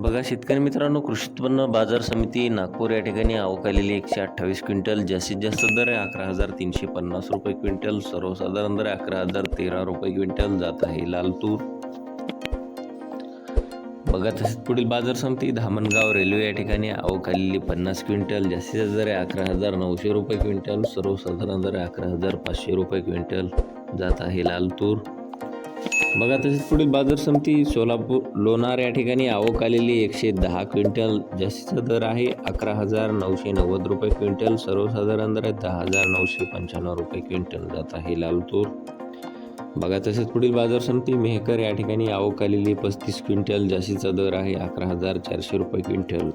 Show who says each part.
Speaker 1: बघा शेतकरी मित्रांनो कृषी उत्पन्न बाजार समिती नागपूर या ठिकाणी अवकालेली एकशे अठ्ठावीस क्विंटल जास्तीत जास्त दर आहे अकरा हजार तीनशे पन्नास रुपये क्विंटल सर्वसाधारण दर अकरा हजार तेरा रुपये क्विंटल जात आहे लाल तूर बघा तसेच पुढील बाजार समिती धामणगाव रेल्वे या ठिकाणी अवकालेली पन्नास क्विंटल जास्तीत जास्त दर आहे अकरा हजार नऊशे रुपये क्विंटल सर्वसाधारण दर अकरा हजार पाचशे रुपये क्विंटल जात आहे लाल तूर बघा तसेच पुढील बाजार समिती सोलापूर लोणार या ठिकाणी आवक आलेली एकशे दहा क्विंटल जास्तीचा दर आहे. अकरा हजार नऊशे नव्वद रुपये क्विंटल सर्वसाधारण दर आहे. दहा हजार नऊशे पंच्याण्णव रुपये क्विंटल जात आहे लालतूर. बघा तसेच पुढील बाजार समिती मेहकर या ठिकाणी आवक आलेली पस्तीस क्विंटल जास्तीचा दर आहे. अकरा हजार चारशे रुपये क्विंटल.